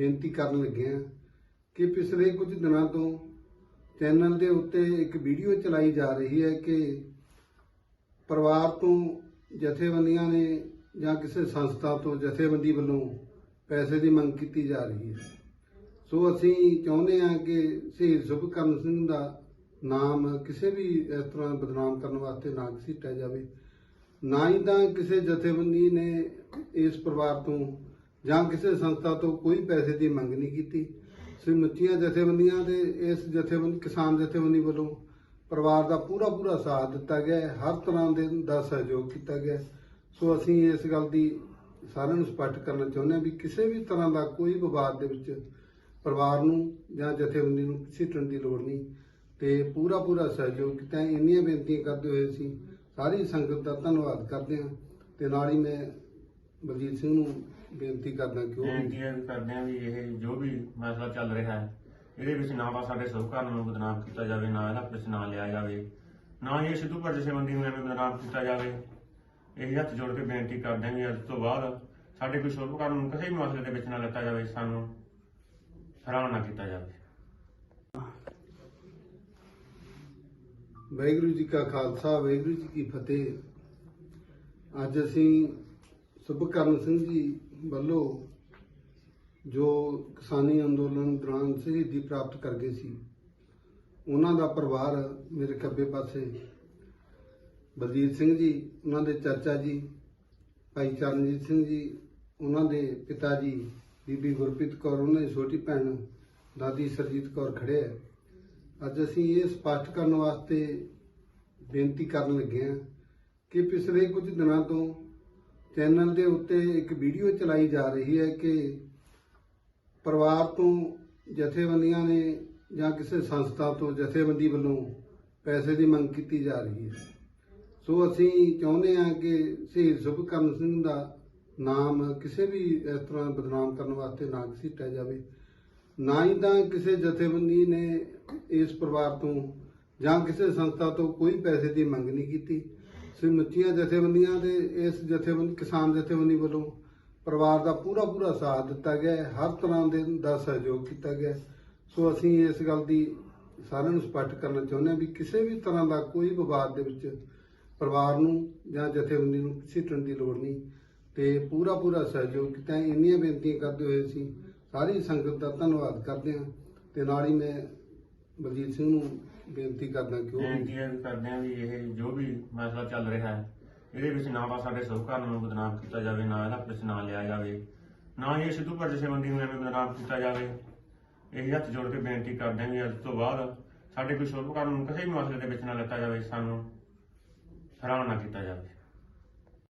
ਬੇਨਤੀ ਕਰਨ ਲੱਗੇ ਹਾਂ ਕਿ ਪਿਛਲੇ ਕੁਝ ਦਿਨਾਂ ਤੋਂ ਚੈਨਲ ਦੇ ਉੱਤੇ ਇੱਕ ਵੀਡੀਓ ਚਲਾਈ ਜਾ ਰਹੀ ਹੈ ਕਿ ਪਰਿਵਾਰ ਤੋਂ ਜਥੇਬੰਦੀਆਂ ਨੇ ਜਾਂ ਕਿਸੇ ਸੰਸਥਾ ਤੋਂ ਜਥੇਬੰਦੀ ਵੱਲੋਂ ਪੈਸੇ ਦੀ ਮੰਗ ਕੀਤੀ ਜਾ ਰਹੀ ਹੈ। ਸੋ ਅਸੀਂ ਚਾਹੁੰਦੇ ਹਾਂ ਕਿ ਸ਼ਹੀਦ ਸੁਭਕਰਨ ਸਿੰਘ ਦਾ ਨਾਮ ਕਿਸੇ ਵੀ ਇਸ ਤਰ੍ਹਾਂ ਬਦਨਾਮ ਕਰਨ ਵਾਸਤੇ ਨਾ ਘਸੀਟਿਆ ਜਾਵੇ। ਨਾ ਹੀ ਤਾਂ ਕਿਸੇ ਜਥੇਬੰਦੀ ਨੇ ਇਸ ਪਰਿਵਾਰ ਤੋਂ ਜਾਂ ਕਿਸੇ ਸੰਸਥਾ ਤੋਂ ਕੋਈ ਪੈਸੇ ਦੀ ਮੰਗ ਨਹੀਂ ਕੀਤੀ। ਸਮੁੱਚੀਆਂ ਜਥੇਬੰਦੀਆਂ ਦੇ ਇਸ ਜਥੇਬੰਦੀ, ਕਿਸਾਨ ਜਥੇਬੰਦੀ ਵੱਲੋਂ ਪਰਿਵਾਰ ਦਾ ਪੂਰਾ ਪੂਰਾ ਸਾਥ ਦਿੱਤਾ ਗਿਆ ਹੈ। ਹਰ ਤਰ੍ਹਾਂ ਦੇ ਦਾ ਸਹਿਯੋਗ ਕੀਤਾ ਗਿਆ ਸੋ ਅਸੀਂ ਇਸ ਗੱਲ ਦੀ ਸਾਰਿਆਂ ਨੂੰ ਸਪਸ਼ਟ ਕਰਨਾ ਚਾਹੁੰਦੇ ਹਾਂ ਵੀ ਕਿਸੇ ਵੀ ਤਰ੍ਹਾਂ ਦਾ ਕੋਈ ਵਿਵਾਦ ਦੇ ਵਿੱਚ ਪਰਿਵਾਰ ਨੂੰ ਜਾਂ ਜਥੇਬੰਦੀ ਨੂੰ ਸਿੱਟਣ ਦੀ ਲੋੜ ਨਹੀਂ ਤੇ ਪੂਰਾ ਪੂਰਾ ਸਹਿਯੋਗ ਕੀਤਾ ਇੰਨੀਆਂ ਬੇਨਤੀਆਂ ਕਰਦੇ ਹੋਏ ਅਸੀਂ ਸਾਰੀ ਸੰਗਤ ਦਾ ਧੰਨਵਾਦ ਕਰਦੇ ਹਾਂ। ਤੇ ਨਾਲ ਹੀ ਮੈਂ ਬਲਜੀਤ ਸਿੰਘ ਨੂੰ ਬੇਨਤੀ ਕਰਦਾ ਕਿ ਉਹ ਵੀ ਵੀ ਕਰਦੇ ਹਾਂ ਵੀ ਇਹ ਜੋ ਵੀ ਮਸਲਾ ਚੱਲ ਰਿਹਾ ਹੈ ਇਹਦੇ ਵਿੱਚ ਨਾ ਤਾਂ ਸਾਡੇ ਸਹਿਕਾਰਾਂ ਨੂੰ ਬਦਨਾਮ ਕੀਤਾ ਜਾਵੇ ਨਾ ਇਹਦਾ ਵਿੱਚ ਨਾਂ ਲਿਆ ਜਾਵੇ ਨਾ ਹੀ ਇਹ ਸਿੱਧੂ ਪਰ ਜਥੇਬੰਦੀ ਨੂੰ ਐਵੇਂ ਬਦਨਾਮ ਕੀਤਾ ਜਾਵੇ। ਇਹ ਹੱਥ ਜੋੜ ਕੇ ਬੇਨਤੀ ਕਰਦੇ ਹਾਂ ਵੀ ਅੱਜ ਤੋਂ ਬਾਅਦ ਸਾਡੇ ਕੋਈ ਸਹਿਕਾਰਾਂ ਨੂੰ ਕਿਸੇ ਵੀ ਮਸਲੇ ਦੇ ਵਿੱਚ ਨਾ ਲੱਤਾ ਜਾਵੇ ਸਾਨੂੰ ਹੈਰਾਨ ਨਾ ਕੀਤਾ ਜਾਵੇ। ਵਾਹਿਗੁਰੂ ਜੀ ਕਾ ਖਾਲਸਾ ਵਾਹਿਗੁਰੂ ਜੀ ਕੀ ਫਤਿਹ। ਅੱਜ ਅਸੀਂ ਸੁਭਕਰਨ ਸਿੰਘ ਜੀ ਵੱਲੋਂ ਜੋ ਕਿਸਾਨੀ ਅੰਦੋਲਨ ਦੌਰਾਨ ਸ਼ਹੀਦੀ ਪ੍ਰਾਪਤ ਕਰ ਗਏ ਸੀ, ਉਹਨਾਂ ਦਾ ਪਰਿਵਾਰ ਮੇਰੇ ਖੱਬੇ ਪਾਸੇ ਬਲਜੀਤ ਸਿੰਘ ਜੀ, ਉਹਨਾਂ ਦੇ ਚਾਚਾ ਜੀ, ਭਾਈ ਚਰਨਜੀਤ ਸਿੰਘ ਜੀ, ਉਹਨਾਂ ਦੇ ਪਿਤਾ ਜੀ, ਬੀਬੀ ਗੁਰਪ੍ਰੀਤ ਕੌਰ, ਉਹਨਾਂ ਦੀ ਛੋਟੀ ਭੈਣ ਦਾਦੀ ਸਰਜੀਤ ਕੌਰ ਖੜੇ ਹੈ ਅੱਜ ਅਸੀਂ ਇਹ ਸਪਸ਼ਟ ਕਰਨ ਵਾਸਤੇ ਬੇਨਤੀ ਕਰਨ ਲੱਗੇ ਹਾਂ ਕਿ ਪਿਛਲੇ ਕੁਝ ਦਿਨਾਂ ਤੋਂ ਚੈਨਲ ਦੇ ਉੱਤੇ ਇੱਕ ਵੀਡੀਓ ਚਲਾਈ ਜਾ ਰਹੀ ਹੈ ਕਿ ਪਰਿਵਾਰ ਤੋਂ ਜਥੇਬੰਦੀਆਂ ਨੇ ਜਾਂ ਕਿਸੇ ਸੰਸਥਾ ਤੋਂ ਜਥੇਬੰਦੀ ਵੱਲੋਂ ਪੈਸੇ ਦੀ ਮੰਗ ਕੀਤੀ ਜਾ ਰਹੀ ਹੈ। ਸੋ ਅਸੀਂ ਚਾਹੁੰਦੇ ਹਾਂ ਕਿ ਸ਼ਹੀਦ ਸੁਭਕਰਨ ਸਿੰਘ ਦਾ ਨਾਮ ਕਿਸੇ ਵੀ ਇਸ ਤਰ੍ਹਾਂ ਬਦਨਾਮ ਕਰਨ ਵਾਸਤੇ ਨਾ ਘਸੀਟਿਆ ਜਾਵੇ। ਨਾ ਹੀ ਤਾਂ ਕਿਸੇ ਜਥੇਬੰਦੀ ਨੇ ਇਸ ਪਰਿਵਾਰ ਤੋਂ ਜਾਂ ਕਿਸੇ ਸੰਸਥਾ ਤੋਂ ਕੋਈ ਪੈਸੇ ਦੀ ਮੰਗ ਨਹੀਂ ਕੀਤੀ। ਸਮੁੱਚੀਆਂ ਜਥੇਬੰਦੀਆਂ ਦੇ ਇਸ ਜਥੇਬੰਦੀ, ਕਿਸਾਨ ਜਥੇਬੰਦੀ ਵੱਲੋਂ ਪਰਿਵਾਰ ਦਾ ਪੂਰਾ ਪੂਰਾ ਸਾਥ ਦਿੱਤਾ ਗਿਆ ਹੈ। ਹਰ ਤਰ੍ਹਾਂ ਦੇ ਦਾ ਸਹਿਯੋਗ ਕੀਤਾ ਗਿਆ ਸੋ ਅਸੀਂ ਇਸ ਗੱਲ ਦੀ ਸਾਰਿਆਂ ਨੂੰ ਸਪਸ਼ਟ ਕਰਨਾ ਚਾਹੁੰਦੇ ਹਾਂ ਵੀ ਕਿਸੇ ਵੀ ਤਰ੍ਹਾਂ ਦਾ ਕੋਈ ਵਿਵਾਦ ਦੇ ਵਿੱਚ ਪਰਿਵਾਰ ਨੂੰ ਜਾਂ ਜਥੇਬੰਦੀ ਨੂੰ ਸਿੱਟਣ ਦੀ ਲੋੜ ਨਹੀਂ ਤੇ ਪੂਰਾ ਪੂਰਾ ਸਹਿਯੋਗ ਕੀਤਾ ਹੈ। ਇੰਨੀਆਂ ਬੇਨਤੀਆਂ ਕਰਦੇ ਹੋਏ ਅਸੀਂ ਸਾਰੀ ਸੰਗਤ ਦਾ ਧੰਨਵਾਦ ਕਰਦੇ ਹਾਂ ਤੇ ਨਾਲ ਹੀ ਮੈਂ ਬਲਜੀਤ ਸਿੰਘ ਨੂੰ ਬੇਨਤੀ ਕਰਦਾ ਕਿ ਉਹ ਵੀ ਬੇਨਤੀਆਂ ਵੀ ਕਰਦੇ ਹਾਂ ਵੀ ਇਹ ਜੋ ਵੀ ਮਸਲਾ ਚੱਲ ਰਿਹਾ ਹੈ। ਇਹਦੇ ਵਿੱਚ ਨਾ ਤਾਂ ਸਾਡੇ ਸਹਿਕਾਰਾਂ ਨੂੰ ਬਦਨਾਮ ਕੀਤਾ ਜਾਵੇ, ਨਾ ਇਹਦਾ ਪਿੱਛੇ ਨਾਂ ਲਿਆ ਜਾਵੇ, ਨਾ ਹੀ ਇਹ ਸਿੱਧੂ ਪਰ ਜਥੇਬੰਦੀ ਨੂੰ ਐਵੇਂ ਬਦਨਾਮ ਕੀਤਾ ਜਾਵੇ। ਇਹ ਹੱਥ ਜੋੜ ਕੇ ਬੇਨਤੀ ਕਰਦੇ ਹਾਂ ਵੀ ਅੱਜ ਤੋਂ ਬਾਅਦ ਸਾਡੇ ਕੋਈ ਸਹਿਕਾਰਾਂ ਨੂੰ ਕਿਸੇ ਵੀ ਮਸਲੇ ਦੇ ਵਿੱਚ ਨਾ ਲੱਤਾ ਜਾਵੇ, ਸਾਨੂੰ ਹੈਰਾਨ ਨਾ ਕੀਤਾ ਜਾਵੇ।